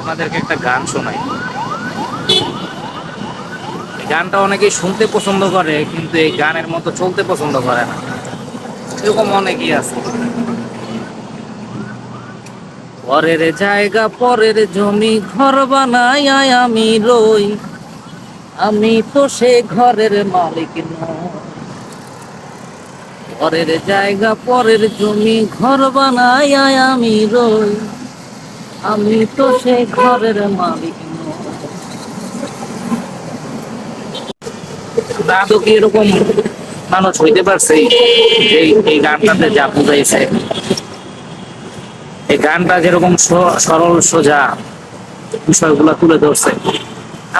আপনাদেরকে একটা গান শোনাই। গানটা অনেকেই শুনতে পছন্দ করে, কিন্তু এই গানের মতো চলতে পছন্দ করে না। এরকম অনেকেই আছে। পরের জায়গা, পরের জমি, ঘর বানাই আমি রই। আমি তো সে ঘরের মালিক নই। পরের জায়গা, পরের জমি, ঘর বানাই আমি রই। আমি তো সে ঘরের মালিক কি এরকম মানুষ হইতে পারছে এই এই গানটাতে যা বুঝাইছে? এই গানটা যেরকম সরল, সোজা বিষয়গুলো তুলে ধরছে,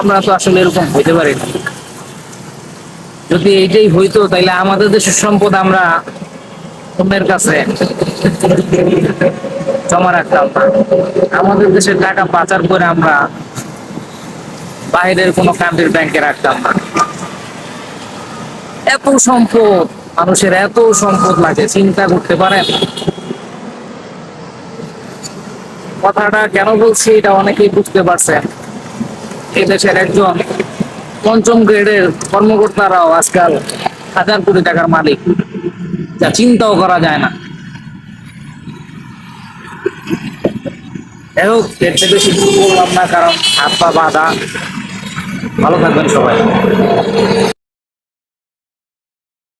আমরা তো আসলে এরকম হইতে পারি না। যদি এইটাই হইতো, তাইলে আমাদের দেশের সম্পদ আমরা অন্যের কাছে জমা রাখতাম না। আমাদের দেশের টাকা পাচার করে আমরা বাইরের কোনো কান্ট্রির ব্যাংকে রাখতাম না। এত সম্পদ, মানুষের এত সম্পদ লাগে, চিন্তা করতে পারেন? কথাটা কেন বলছি এটা অনেকেই বুঝতে পারছেন। এই দেশের একজন পঞ্চম গ্রেডের কর্মকর্তারাও আজকাল হাজার কোটি টাকার মালিক। যা চিন্তাও করা যায় না। যাই হোক এর বেশি কিছু বললাম না কারণ হাত পা বাঁধা। ভালো থাকবেন সবাই।